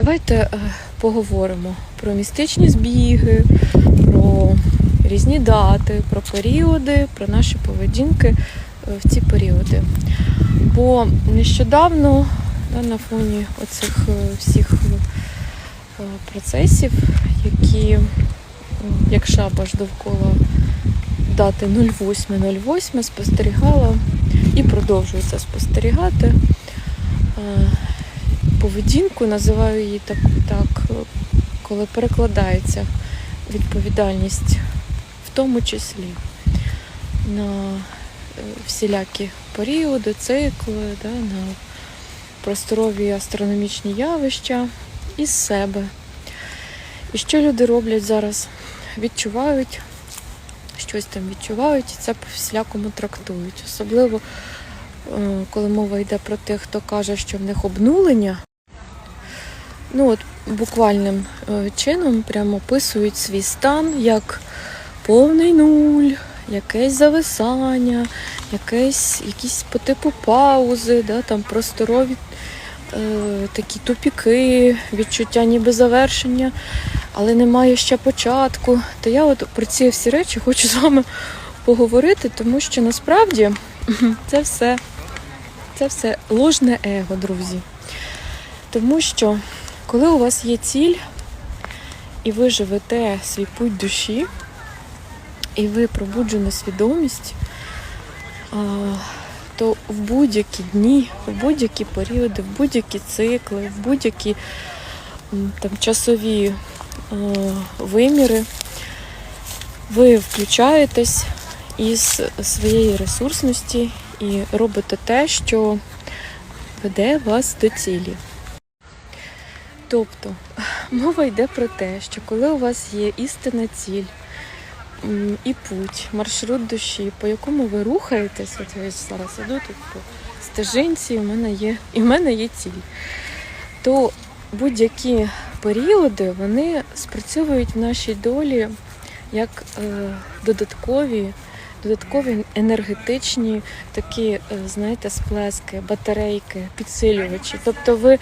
Давайте е, поговоримо про містичні збіги, про різні дати, про періоди, про наші поведінки е, в ці періоди. Бо нещодавно да, на фоні оцих е, всіх процесів, які як шабаш довкола дати 08.08 спостерігала і продовжую це спостерігати. Поведінку називаю її так, так, коли перекладається відповідальність, в тому числі на е, всілякі періоди, цикли, да, на просторові астрономічні явища із себе. І що люди роблять зараз? Відчувають, щось там відчувають і це по-всілякому трактують. Особливо, е, коли мова йде про тих, хто каже, що в них обнулення. Ну от буквальним е, чином прямо описують свій стан як повний нуль, якесь зависання, якесь, якісь по типу паузи, да, там просторові е, такі тупіки, відчуття ніби завершення, але немає ще початку. То я от про ці всі речі хочу з вами поговорити, тому що насправді це все, це все ложне его, друзі. Тому що коли у вас є ціль, і ви живете свій путь душі, і ви пробуджена свідомість, то в будь-які дні, в будь-які періоди, в будь-які цикли, в будь-які там, часові виміри, ви включаєтесь із своєї ресурсності і робите те, що веде вас до цілі. Тобто мова йде про те, що коли у вас є істинна ціль і путь, маршрут душі, по якому ви рухаєтесь, от я зараз іду тут по стежинці, і в мене є, і в мене є ціль, то будь-які періоди вони спрацьовують в нашій долі як е, додаткові. Додаткові енергетичні такі, е, знаєте, сплески, батарейки, підсилювачі. Тобто ви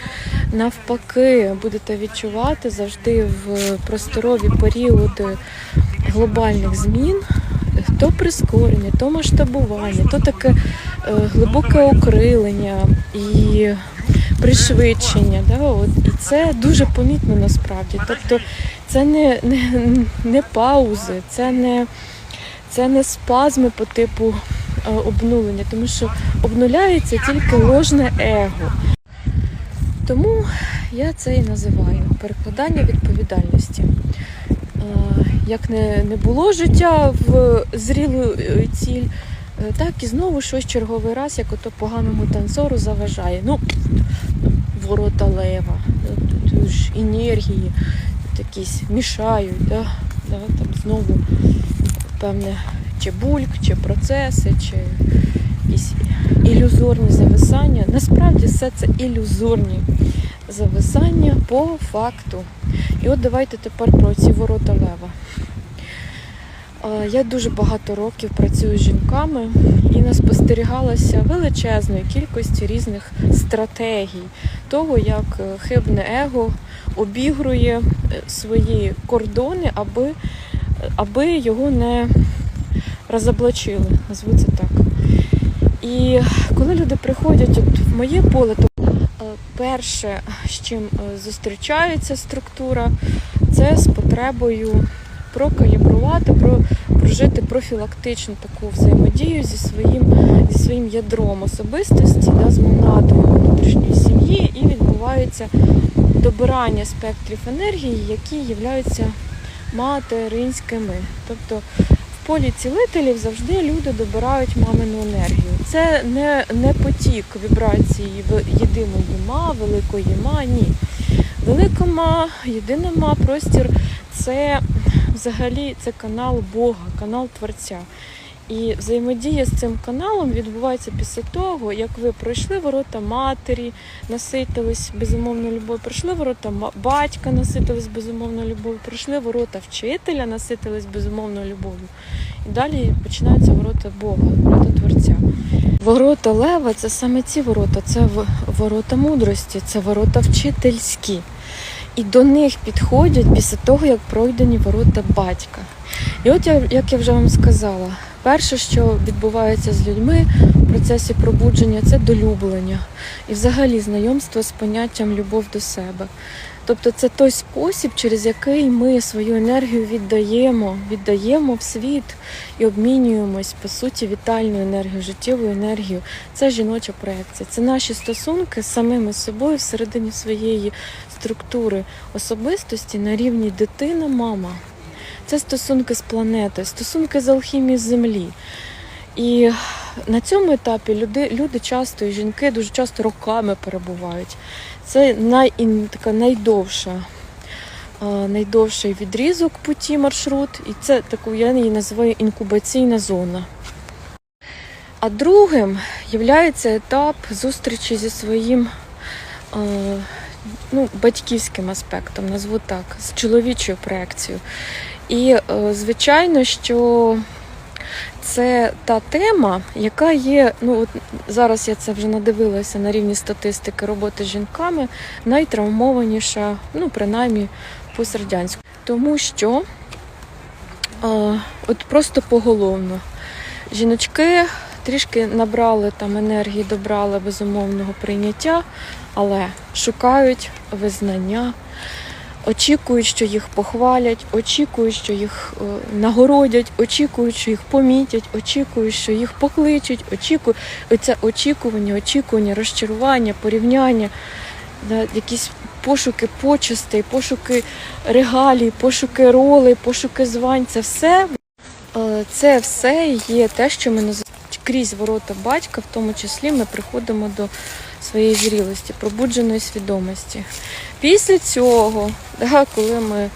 навпаки будете відчувати завжди в просторові періоди глобальних змін то прискорення, то масштабування, то таке е, глибоке окрилення і пришвидшення. Да? От. І це дуже помітно насправді. Тобто це не, не, не паузи, це не, це не спазми по типу е, обнулення, тому що обнуляється тільки ложне его. Тому я це і називаю перекладання відповідальності. Е, Як не, не було життя в зрілу е, ціль, так і знову щось черговий раз, як ото поганому танцору заважає. Ну, ворота лева, ж енергії, якісь мішають, да, да, там знову певне чи бульк, чи процеси, чи якісь ілюзорні зависання. Насправді все це ілюзорні зависання по факту. І от давайте тепер про ці ворота лева. Е, Я дуже багато років працюю з жінками і наспостерігалася величезної кількості різних стратегій того, як е, хибне его обігрує е, свої кордони, аби, аби його не розоблачили, назву це так. І коли люди приходять от в моє поле, то е, перше, з чим е, зустрічається структура, це з потребою прокалібрувати, прожити профілактичну таку взаємодію зі своїм, зі своїм ядром особистості, да, з монадою внутрішньої сім'ї, і відбувається добирання спектрів енергії, які являються материнськими. Тобто в полі цілителів завжди люди добирають мамину енергію. Це не, не потік вібрації в єдиної ма, великої ма, ні. Велика ма, єдина ма, простір це взагалі це канал Бога, канал Творця. І взаємодія з цим каналом відбувається після того, як ви пройшли ворота матері, наситились безумовною любов'ю, пройшли ворота батька, наситились безумовною любов'ю, пройшли ворота вчителя, наситились безумовною любов'ю. І далі починаються ворота Бога, ворота Творця. Ворота Лева це саме ці ворота, це ворота мудрості, це ворота вчительські. і до них підходять після того, як пройдені ворота батька. І от я, як я вже вам сказала, перше, що відбувається з людьми в процесі пробудження, це долюблення і взагалі знайомство з поняттям любов до себе. Тобто це той спосіб, через який ми свою енергію віддаємо, віддаємо в світ і обмінюємось по суті вітальною енергією, життєвою енергією. Це жіноча проекція. Це наші стосунки з самими собою всередині своєї структури особистості на рівні дитина, мама. Це стосунки з планетою, стосунки з алхімією землі. І на цьому етапі люди, люди часто і жінки дуже часто роками перебувають. Це най, така найдовша, найдовший відрізок путі маршрут, і це таку я її називаю інкубаційна зона. А другим є етап зустрічі зі своїм ну, батьківським аспектом, назву так, з чоловічою проекцією. І, е, звичайно, що це та тема, яка є, ну от зараз я це вже надивилася на рівні статистики роботи з жінками, найтравмованіша, ну принаймні пострадянську. Тому що е, от просто поголовно жіночки трішки набрали там енергії, добрали безумовного прийняття, але шукають визнання очікують, що їх похвалять, очікують, що їх е, нагородять, очікують, що їх помітять, очікують, що їх покличуть, очікують оце очікування, очікування, розчарування, порівняння, да, якісь пошуки почестей, пошуки регалій, пошуки ролей, пошуки звань. Це все, е, це все є те, що ми називаємо крізь ворота батька, в тому числі ми приходимо до своєї зрілості, пробудженої свідомості. Після цього, да, коли ми е,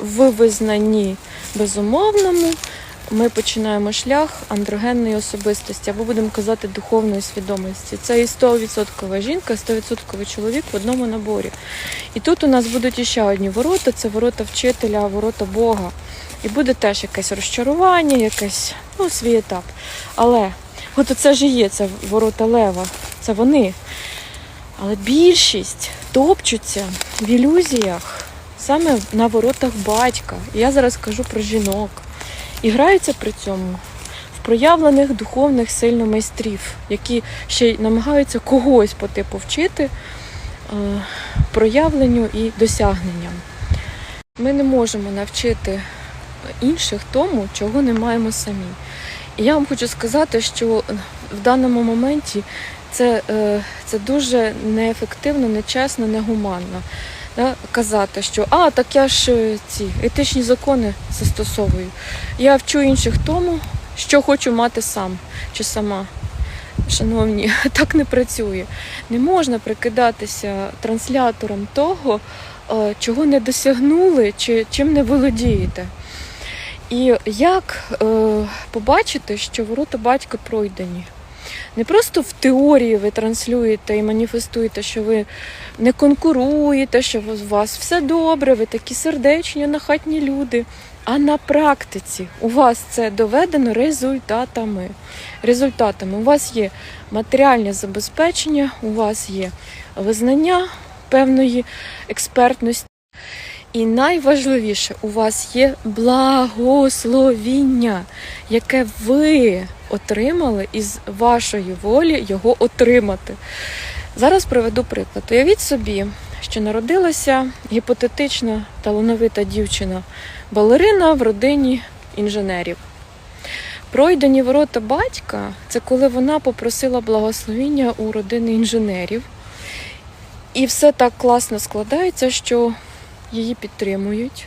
в безумовному, ми починаємо шлях андрогенної особистості, або будемо казати духовної свідомості. Це і 100% жінка, і 100% чоловік в одному наборі. І тут у нас будуть іще одні ворота: це ворота вчителя, ворота Бога. І буде теж якесь розчарування, якийсь ну, свій етап. Але от це ж і є, це ворота лева, це вони. Але більшість топчуться в ілюзіях саме на воротах батька. Я зараз кажу про жінок. І граються при цьому в проявлених духовних сильно майстрів, які ще й намагаються когось по типу вчити е, проявленню і досягненням. Ми не можемо навчити інших тому, чого не маємо самі. І я вам хочу сказати, що в даному моменті це, е, це дуже неефективно, нечесно, негуманно. Да, казати, що а, так я ж е, ці етичні закони застосовую. Я вчу інших тому, що хочу мати сам чи сама. Шановні, так не працює. Не можна прикидатися транслятором того, е, чого не досягнули чи чим не володієте. І як е, побачити, що ворота батька пройдені? Не просто в теорії ви транслюєте і маніфестуєте, що ви не конкуруєте, що у вас все добре, ви такі сердечні, нахатні люди. А на практиці у вас це доведено результатами. Результатами у вас є матеріальне забезпечення, у вас є визнання певної експертності. І найважливіше, у вас є благословіння, яке ви отримали із вашої волі його отримати. Зараз приведу приклад. Уявіть собі, що народилася гіпотетична талановита дівчина балерина в родині інженерів. Пройдені ворота батька це коли вона попросила благословіння у родини інженерів. І все так класно складається, що її підтримують,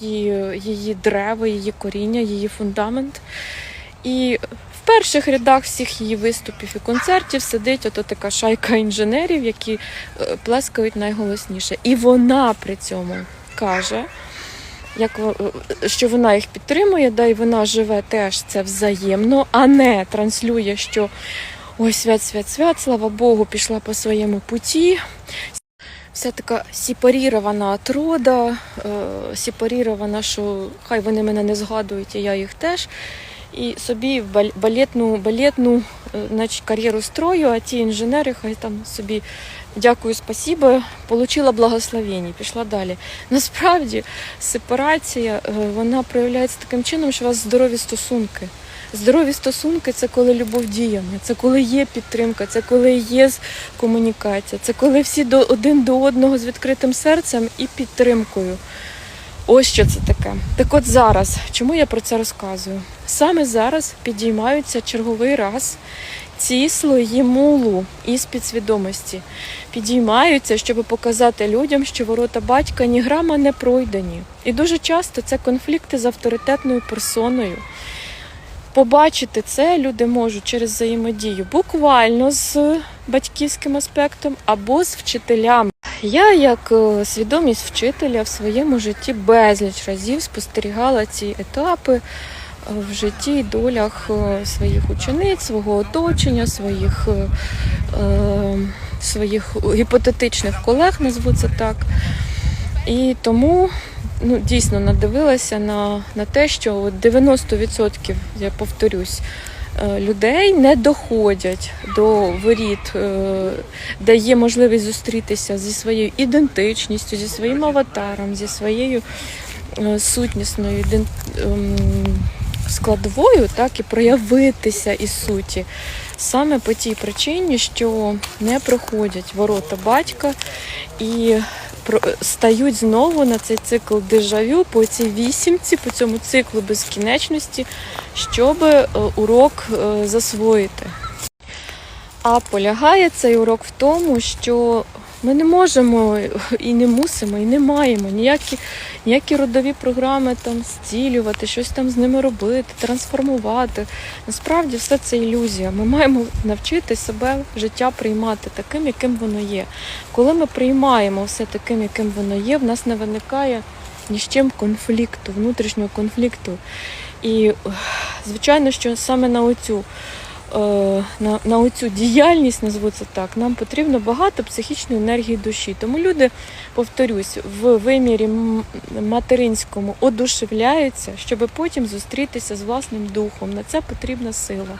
її, її дерева, її коріння, її фундамент. І в перших рядах всіх її виступів і концертів сидить ото така шайка інженерів, які е, плескають найголосніше. І вона при цьому каже, як, е, що вона їх підтримує, да, і вона живе теж це взаємно, а не транслює, що ой, свят, свят, свят, слава Богу, пішла по своєму путі. Вся така сепарірована от рода, е, сепарірована, що хай вони мене не згадують, і я їх теж. І собі балетну, балетну е, значить, кар'єру строю, а ті інженери хай там собі Дякую, спасибо, получила благословення, пішла далі. Насправді сепарація е, вона проявляється таким чином, що у вас здорові стосунки. Здорові стосунки це коли любов діями, це коли є підтримка, це коли є комунікація, це коли всі до один до одного з відкритим серцем і підтримкою. Ось що це таке. Так от зараз, чому я про це розказую? Саме зараз підіймаються черговий раз ці слої мулу із підсвідомості. Підіймаються, щоб показати людям, що ворота батька ні грама не пройдені. І дуже часто це конфлікти з авторитетною персоною. Побачити це люди можуть через взаємодію буквально з батьківським аспектом або з вчителями. Я, як е, свідомість вчителя, в своєму житті безліч разів спостерігала ці етапи е, в житті і долях е, своїх учениць, свого оточення, своїх, е, своїх гіпотетичних колег, назву це так. І тому ну, дійсно надивилася на, на те, що 90%, я повторюсь, е, людей не доходять до воріт, е, де є можливість зустрітися зі своєю ідентичністю, зі своїм аватаром, зі своєю е, сутнісною ем, складовою, так і проявитися із суті. Саме по тій причині, що не проходять ворота батька і стають знову на цей цикл дежавю по цій вісімці, по цьому циклу безкінечності, щоб е, урок е, засвоїти. А полягає цей урок в тому, що ми не можемо і не мусимо, і не маємо ніякі, ніякі родові програми там зцілювати, щось там з ними робити, трансформувати. Насправді все це ілюзія. Ми маємо навчити себе життя приймати таким, яким воно є. Коли ми приймаємо все таким, яким воно є, в нас не виникає ні з чим конфлікту, внутрішнього конфлікту. І звичайно, що саме на оцю на, на оцю діяльність, назву це так, нам потрібно багато психічної енергії душі. Тому люди, повторюсь, в вимірі материнському одушевляються, щоб потім зустрітися з власним духом. На це потрібна сила.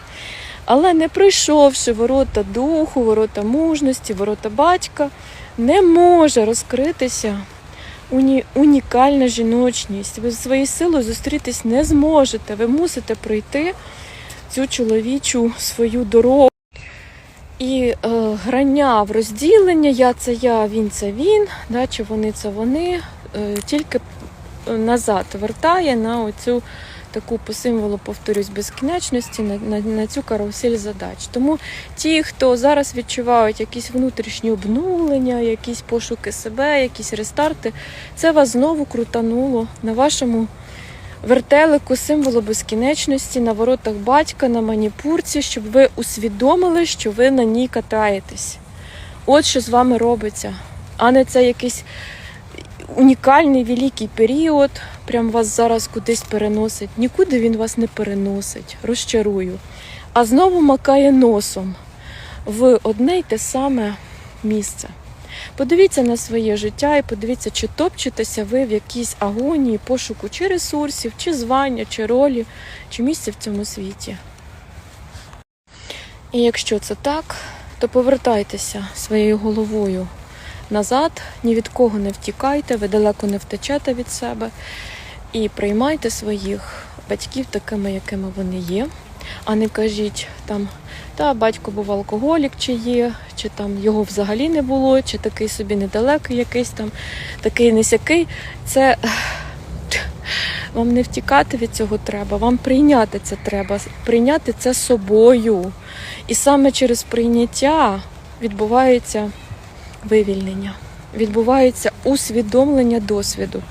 Але не пройшовши ворота духу, ворота мужності, ворота батька, не може розкритися уні, унікальна жіночність. Ви своєю силою зустрітись не зможете. Ви мусите пройти цю чоловічу свою дорогу. І е, грання в розділення я це я, він це він, да, чи вони це вони, е, тільки назад вертає на оцю таку по символу, повторюсь, безкінечності, на, на, на цю карусель задач. Тому ті, хто зараз відчувають якісь внутрішні обнулення, якісь пошуки себе, якісь рестарти, це вас знову крутануло на вашому вертелику символу безкінечності на воротах батька, на маніпурці, щоб ви усвідомили, що ви на ній катаєтесь. От що з вами робиться, а не це якийсь унікальний великий період, прям вас зараз кудись переносить. Нікуди він вас не переносить, розчарую. А знову макає носом в одне й те саме місце. Подивіться на своє життя і подивіться, чи топчетеся ви в якійсь агонії, пошуку чи ресурсів, чи звання, чи ролі, чи місця в цьому світі. І якщо це так, то повертайтеся своєю головою назад, ні від кого не втікайте, ви далеко не втечете від себе. І приймайте своїх батьків такими, якими вони є. А не кажіть там, та батько був алкоголік, чи є, чи там його взагалі не було, чи такий собі недалекий якийсь там, такий несякий. Це вам не втікати від цього треба, вам прийняти це треба, прийняти це собою. І саме через прийняття відбувається вивільнення, відбувається усвідомлення досвіду.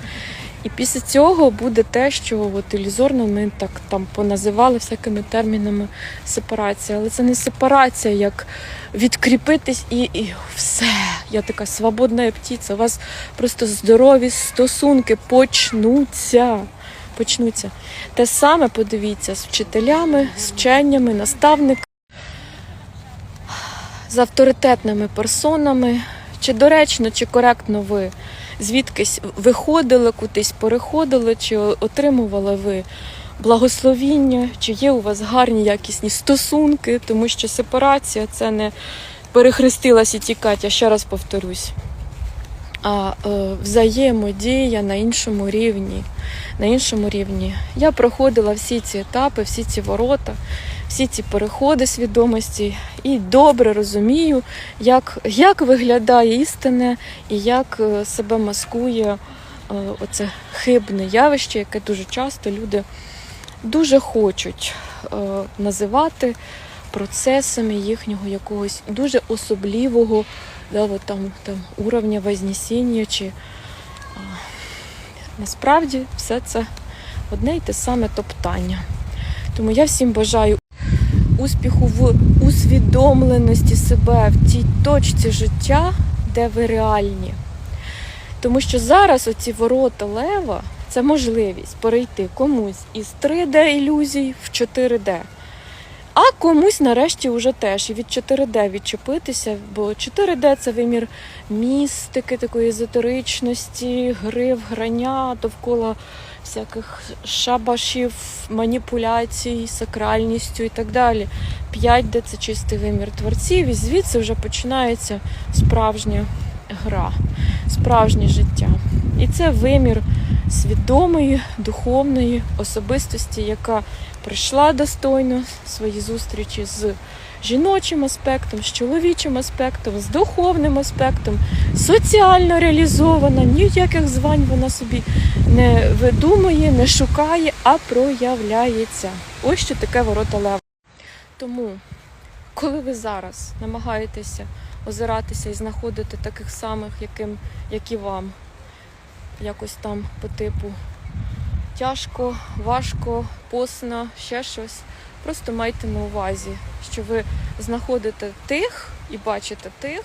І після цього буде те, що от ілюзорно ми так там поназивали всякими термінами сепарація. Але це не сепарація, як відкріпитись і, і все. Я така свободна птиця. У вас просто здорові стосунки почнуться. Почнуться. Те саме подивіться з вчителями, з вченнями, наставниками, з авторитетними персонами. Чи доречно, чи коректно ви звідкись виходили, кудись переходили, чи отримували ви благословіння, чи є у вас гарні якісні стосунки, тому що сепарація це не перехрестилась і тікати, я ще раз повторюсь. А е, взаємодія на іншому рівні. На іншому рівні. Я проходила всі ці етапи, всі ці ворота, всі ці переходи свідомості і добре розумію, як, як виглядає істине і як е, себе маскує е, оце хибне явище, яке дуже часто люди дуже хочуть е, називати процесами їхнього якогось дуже особливого да, от там, там, уровня вознесіння. Чи, насправді все це одне й те саме топтання. Тому я всім бажаю успіху в усвідомленості себе в тій точці життя, де ви реальні. Тому що зараз оці ворота лева це можливість перейти комусь із 3D ілюзій в 4D. А комусь нарешті вже теж і від 4D відчепитися, бо 4D це вимір містики, такої езотеричності, гри в грання довкола всяких шабашів, маніпуляцій, сакральністю і так далі. 5D це чистий вимір творців, і звідси вже починається справжня гра, справжнє життя. І це вимір свідомої, духовної особистості, яка прийшла достойно свої зустрічі з жіночим аспектом, з чоловічим аспектом, з духовним аспектом, соціально реалізована, ніяких звань вона собі не видумує, не шукає, а проявляється. Ось що таке ворота лева. Тому, коли ви зараз намагаєтеся озиратися і знаходити таких самих, яким, як і вам, якось там по типу тяжко, важко, посно, ще щось. Просто майте на увазі, що ви знаходите тих і бачите тих,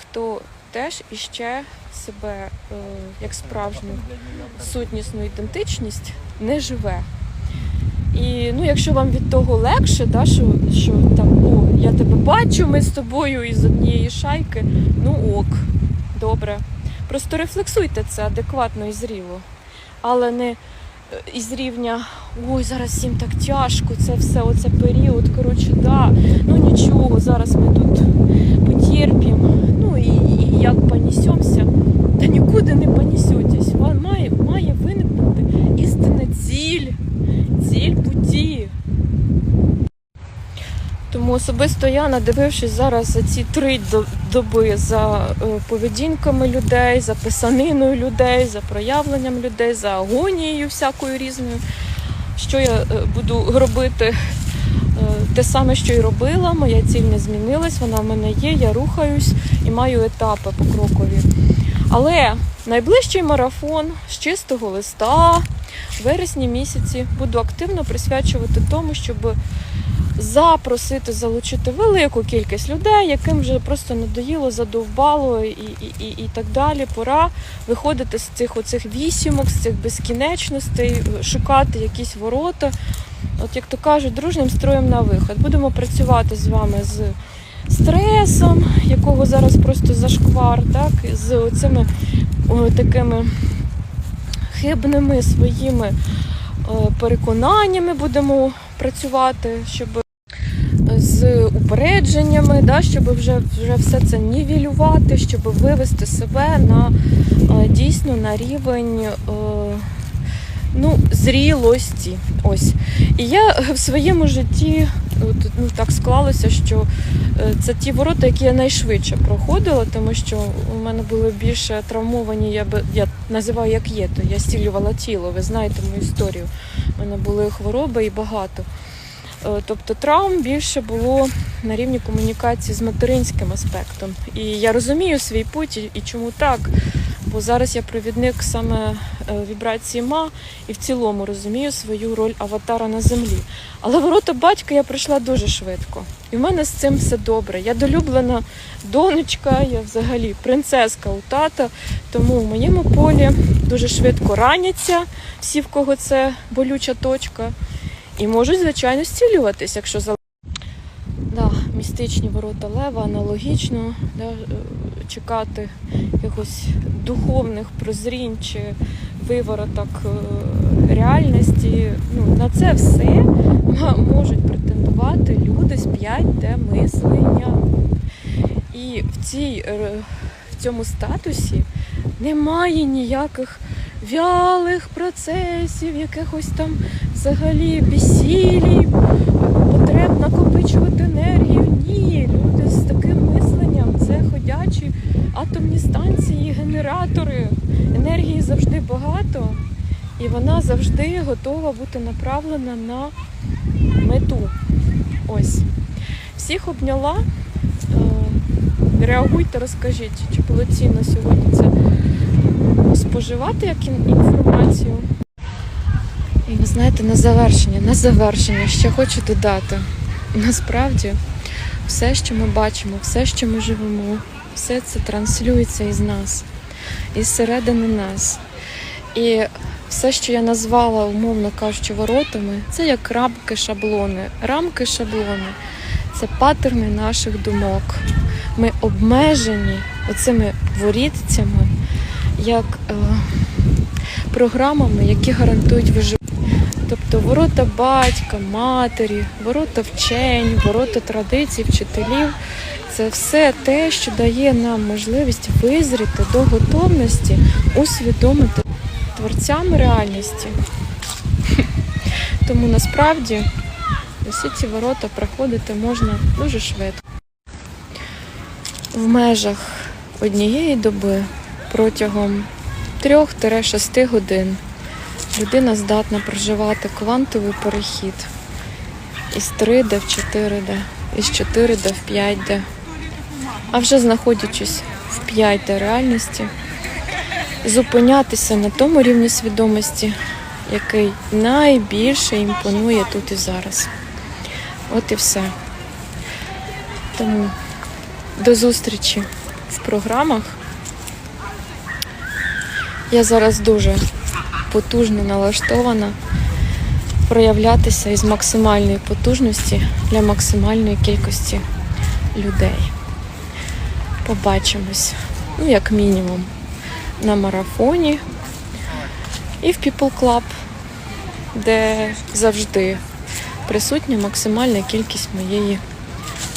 хто теж іще себе е, як справжню сутнісну ідентичність не живе. І ну, якщо вам від того легше, да, що, що там, о, я тебе бачу, ми з тобою із однієї шайки, ну ок, добре. Просто рефлексуйте це адекватно і зріло. Але не е, із рівня ой, зараз всім так тяжко, це все, оце період. Коротше, да, ну нічого, зараз ми тут потерпимо. Понесемося, та нікуди не понесетесь. Вам має, має виникнути істинна ціль, ціль путі. Тому особисто я, надивившись зараз за ці три доби за е, поведінками людей, за писаниною людей, за проявленням людей, за агонією всякою різною, що я е, буду робити е, те саме, що й робила. Моя ціль не змінилась, вона в мене є, я рухаюсь і маю етапи покрокові. Але найближчий марафон з чистого листа в вересні місяці буду активно присвячувати тому, щоб запросити залучити велику кількість людей, яким вже просто надоїло, задовбало і, і, і, і так далі. Пора виходити з цих оцих вісімок, з цих безкінечностей, шукати якісь ворота. От як то кажуть, дружним строєм на виход. Будемо працювати з вами з стресом, якого зараз просто зашквар, так, з цими такими хибними своїми переконаннями будемо працювати, щоб з упередженнями, да, щоб вже, вже все це нівелювати, щоб вивести себе на е, дійсно на рівень е, ну, зрілості. Ось. І я в своєму житті от, ну, так склалося, що е, це ті ворота, які я найшвидше проходила, тому що у мене були більше травмовані, я би я називаю як є, то я стілювала тіло. Ви знаєте мою історію. У мене були хвороби і багато. Е, Тобто травм більше було на рівні комунікації з материнським аспектом. І я розумію свій путь і- і чому так. Бо зараз я провідник саме е, вібрації ма і в цілому розумію свою роль аватара на землі. Але ворота батька я пройшла дуже швидко. І в мене з цим все добре. Я долюблена донечка, я взагалі принцеска у тата. Тому в моєму полі дуже швидко раняться всі, в кого це болюча точка. І можуть, звичайно, зцілюватись, якщо за да, містичні ворота лева аналогічно да, е, чекати якихось духовних прозрінь чи вивороток е, реальності. Ну, на це все можуть претендувати люди з 5D мисленням. І в, цій, е, в цьому статусі немає ніяких вялих процесів, якихось там взагалі безсілі, потреб накопичувати енергію. Ні, люди з таким мисленням це ходячі атомні станції, генератори. Енергії завжди багато, і вона завжди готова бути направлена на мету. Ось. Всіх обняла. Е, Реагуйте, розкажіть, чи було цінно сьогодні це споживати як інформацію. І ви знаєте, на завершення, на завершення ще хочу додати. Насправді, все, що ми бачимо, все, що ми живемо, все це транслюється із нас, із середини нас. І все, що я назвала, умовно кажучи, воротами, це як рамки шаблони. Рамки шаблони це паттерни наших думок. Ми обмежені оцими ворітцями, як е, програмами, які гарантують виживання. Тобто ворота батька, матері, ворота вчень, ворота традицій, вчителів це все те, що дає нам можливість визріти до готовності усвідомити творцями реальності. Тому насправді усі ці ворота проходити можна дуже швидко. В межах однієї доби протягом 3-6 годин людина здатна проживати квантовий перехід із 3D в 4D, із 4D в 5D. А вже знаходячись в 5D реальності, зупинятися на тому рівні свідомості, який найбільше імпонує тут і зараз. От і все. Тому до зустрічі в програмах. Я зараз дуже потужно налаштована проявлятися із максимальної потужності для максимальної кількості людей. Побачимось, ну, як мінімум, на марафоні і в People Club, де завжди присутня максимальна кількість моєї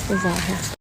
уваги.